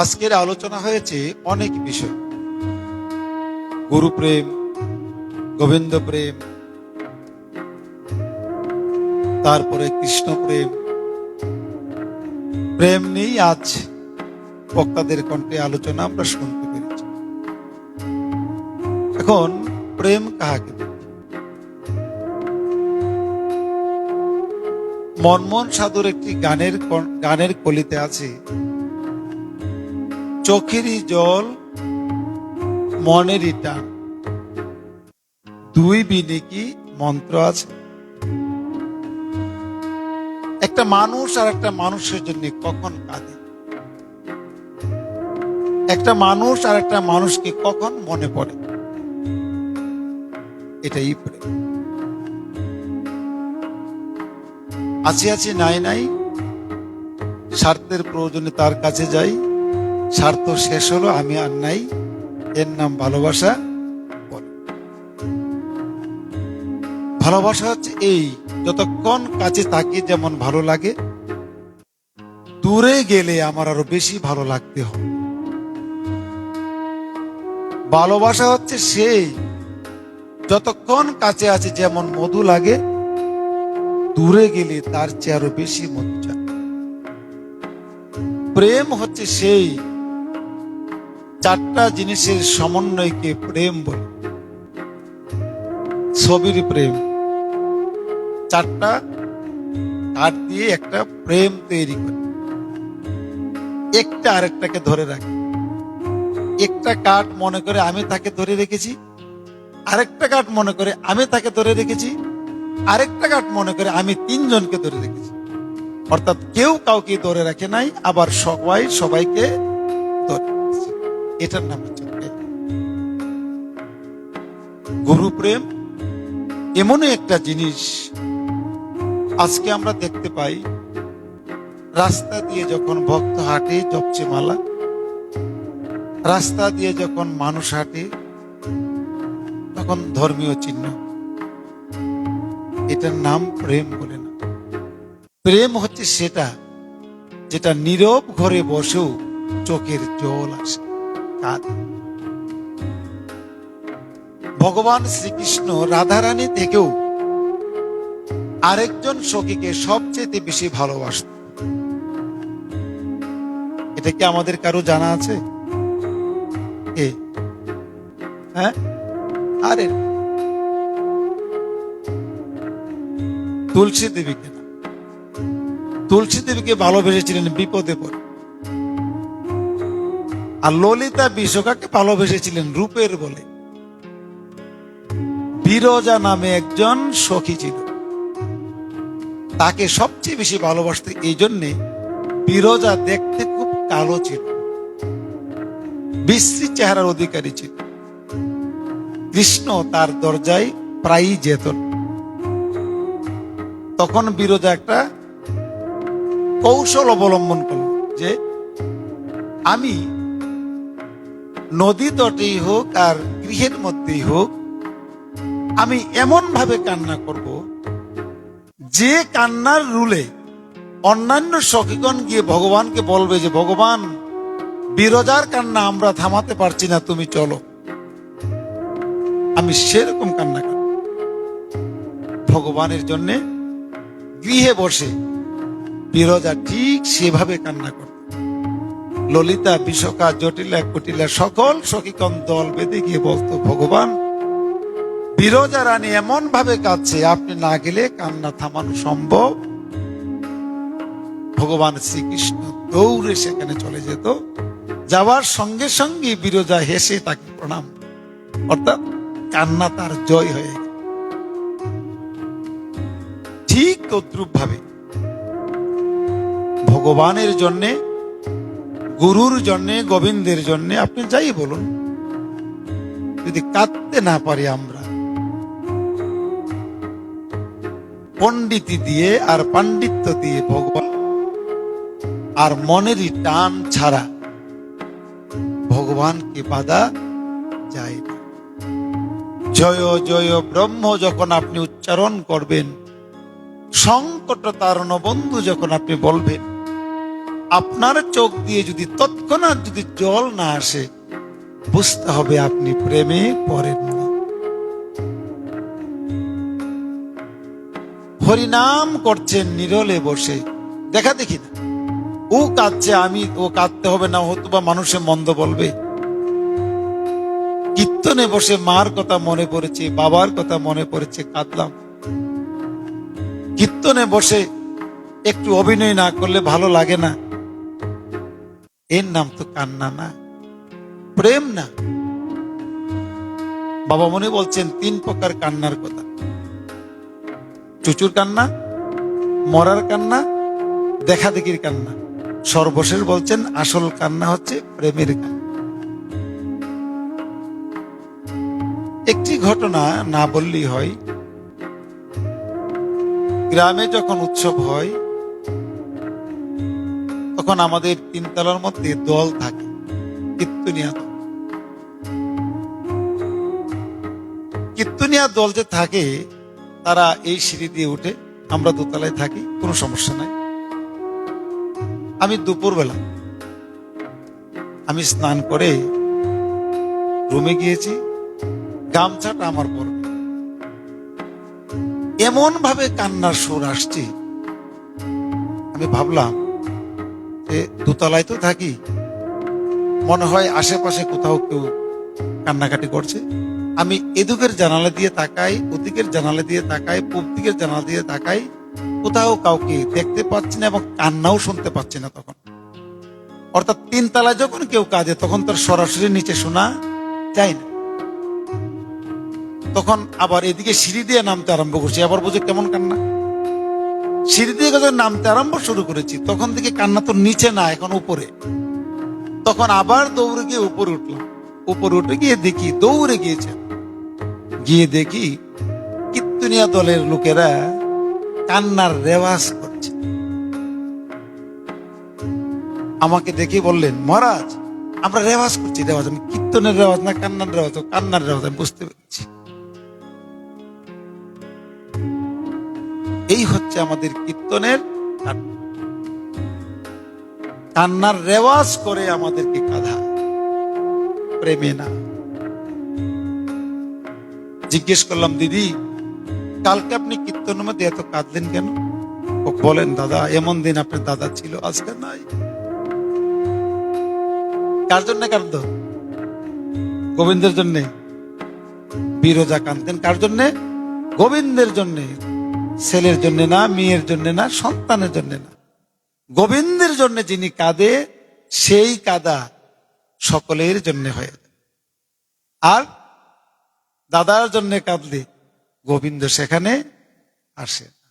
আজকের আলোচনা হয়েছে অনেক বিষয়। গুরু প্রেম গোবিন্দ প্রেম তারপরে কৃষ্ণ প্রেম প্রেম নিয়েই আজ, বক্তাদের কণ্ঠে আলোচনা আমরা শুনতে পেরেছি। এখন প্রেম কাহাকে মনমোহন সাধুর একটি গানের গানের কলিতে আছে চোখেরই জল মনেরই টান। দুই বিনে কি মন্ত্র আছে? একটা মানুষ আর একটা মানুষের জন্য কখন কাঁদে? একটা মানুষ আর একটা মানুষকে কখন মনে পড়ে? এটাই প্রেম আছি আছি, নাই নাই। স্বার্থের প্রয়োজনে তার কাছে যাই। স্বার্থ শেষ হলো, আমি আর নাই। এর নাম ভালোবাসা। ভালোবাসা হচ্ছে এই, যতক্ষণ কাছে তাকে যেমন ভালো লাগে, দূরে গেলে আমার আরও বেশি ভালো লাগতে হবে ভালোবাসা হচ্ছে সেই, যতক্ষণ কাছে আছে যেমন মধু লাগে, দূরে গেলে তার চেয়ে আরও বেশি মধু চায় প্রেম হচ্ছে সেই চারটা জিনিসের সমন্বয়কে প্রেম বলে। ছবির প্রেম। চারটা কাঠ দিয়ে একটা প্রেম তৈরি করে। একটা আরেকটাকে ধরে রাখে। একটা কাঠ মনে করে আমি তাকে ধরে রেখেছি, আরেকটা কাঠ মনে করে আমি তাকে ধরে রেখেছি, আরেকটা কাঠ মনে করে আমি তিনজনকে ধরে রেখেছি। অর্থাৎ কেউ কাউকে ধরে রাখে নাই, আবার সবাই সবাইকে। এটার নাম হচ্ছে প্রেম। গুরু প্রেম এমনই একটা জিনিস আজকে আমরা দেখতে পাই, রাস্তা দিয়ে যখন ভক্ত হাঁটে, জপছে মালা, রাস্তা দিয়ে যখন মানুষ হাঁটে, তখন ধর্মীয় চিহ্ন। এটার নাম প্রেম বলে না। প্রেম হচ্ছে সেটা যেটা নীরব ঘরে বসেও চোখের জল আসে। কাঁদে। ভগবান শ্রীকৃষ্ণ রাধারানী থেকেও আরেকজন সখীকে সবচেয়ে বেশি ভালোবাসত। এটা কি আমাদের কারও জানা আছে? হ্যাঁ? আরে তুলসী দেবীকে তুলসী দেবীকে ভালোবেসেছিলেন বিপদে পড়ে। আর ললিতা বিশোকাকে ভালোবেসেছিলেন রূপের বলে। বিরজা নামে একজন সখী ছিল। তাকে সবচেয়ে বেশি ভালোবাসতে এই জন্যে বিরজা দেখতে খুব কালো ছিল। বিশ্রী চেহারার অধিকারী ছিল। কৃষ্ণ তার দরজায় প্রায়ই যেত। তখন বিরজা একটা কৌশল অবলম্বন করল যে, আমি নদী তটেই হোক আর গৃহের মধ্যেই হোক, আমি এমন ভাবে কান্না করব যে কান্নার রুলে অন্যান্য সখীগণ গিয়ে ভগবানকে বলবে যে, ভগবান, বিরজার কান্না আমরা থামাতে পারছি না, তুমি চলো। আমি সেরকম কান্না করব ভগবানের জন্যে গৃহে বসে বিরজা ঠিক সেভাবে কান্না করত ললিতা বিশকা জটিলা, কুটিলা, সকল সখীকন দল বেঁধে গিয়ে বলতো, ভগবান, বিরজা রানী এমন ভাবে কাঁদছে, আপনি না গেলে কান্না থামানো সম্ভব? ভগবান শ্রীকৃষ্ণ দৌড়ে সেখানে চলে যেত। যাওয়ার সঙ্গে সঙ্গে বিরজা হেসে তাকে প্রণাম অর্থাৎ কান্না তার জয় হয়ে গেল। ঠিক তদ্রুপ ভাবে ভগবানের জন্যে গুরুর জন্যে, গোবিন্দের জন্যে, আপনি যাই বলুন। যদি কাঁদতে না পারি আমরা। পণ্ডিতি দিয়ে আর পাণ্ডিত্য দিয়ে ভগবান, আর মনেরই টান ছাড়া ভগবানকে বাধা যায় না। জয় জয় ব্রহ্ম যখন আপনি উচ্চারণ করবেন, সংকট তারণ বন্ধু যখন আপনি বলবেন আপনার চোখ দিয়ে যদি তৎক্ষণাৎ যদি জল না আসে, বুঝতে হবে আপনি প্রেমে পড়েন না। হরিনাম করছেন নিরলে বসে। দেখা দেখি না। ও কাঁদছে, আমি ও কাঁদতে হবে না হতো বা মানুষে মন্দ বলবে। কীর্তনে বসে মার কথা মনে পড়েছে, বাবার কথা মনে পড়েছে, কাঁদলাম। কীর্তনে বসে একটু অভিনয় না করলে ভালো লাগে না। এর নাম তো কান্না না প্রেম না বাবা মনে বলছেন তিন প্রকার কান্নার কথা চুচুর কান্না মরার কান্না দেখা দেখির কান্না সর্বশেষ বলছেন আসল কান্না হচ্ছে প্রেমের কান্না একটি ঘটনা না বললেই হয় গ্রামে যখন উৎসব হয় তখন আমাদের তিনতলার মধ্যে দল থাকে। কীর্তনিয়া দল। কীর্তনিয়া দল যে থাকে, তারা এই সিঁড়ি দিয়ে উঠে আমরা দোতলায় থাকি, কোনো সমস্যা নাই। আমি দুপুরবেলা আমি স্নান করে রুমে গিয়েছি, গামছাটা আমার পরবে এমন ভাবে কান্নার সুর আসছে, আমি ভাবলাম দোতলায় তো থাকি। মনে হয় আশেপাশে কোথাও কেউ কান্নাকাটি করছে। আমি এদিকের জানালা দিয়ে তাকাই ওদিকের জানালা দিয়ে তাকাই পূব দিকের জানালা দিয়ে তাকাই, কোথাও কাউকে দেখতে পাচ্ছি না এবং কান্নাও শুনতে পাচ্ছি না তখন। অর্থাৎ তিন তলায় যখন কেউ কাঁদে, তখন তার সরাসরি নিচে শোনা যায় না। তখন আবার এদিকে সিঁড়ি দিয়ে নামতে আরম্ভ করছি, আবার বুঝে কেমন কান্না। সিঁড়ি দিয়ে যখন নামতে আরম্ভ শুরু করেছি, তখন থেকে কান্না তো নিচে না, এখন উপরে। তখন আবার দৌড়ে গিয়ে উপরে উঠলাম। উপরে উঠে গিয়ে দেখি, দৌড়ে গিয়েছে। গিয়ে দেখি কীর্তনিয়া দলের লোকেরা কান্নার রেওয়াজ করছে। আমাকে দেখে বললেন, মহারাজ, আমরা রেওয়াজ করছি, রেওয়াজ, আমি কীর্তনের রেওয়াজ না, কান্নার রেওয়াজ কান্নার রেওয়াজ, আমি বুঝতে পেরেছি। এই হচ্ছে আমাদের কীর্তনের কান্নার রেওয়াজ করে আমাদেরকে কাঁধা। প্রেমে না। জিজ্ঞেস করলাম, দিদি, কালকে আপনি কীর্তনের মধ্যে এত কাঁদলেন কেন? ও বলেন, দাদা, এমন দিন আপনার দাদা ছিল, আজকে নাই। কার জন্য কাঁদত গোবিন্দের জন্যে? বিরোজা কাঁদতেন কার জন্যে? গোবিন্দের জন্য। ছেলের জন্য না, মেয়ের জন্য না, সন্তানের জন্য না। গোবিন্দের জন্য যিনি কাঁদে, সেই কাদা সকলের জন্য হয়ে আর দাদার জন্য কাঁদলে গোবিন্দ সেখানে আসে।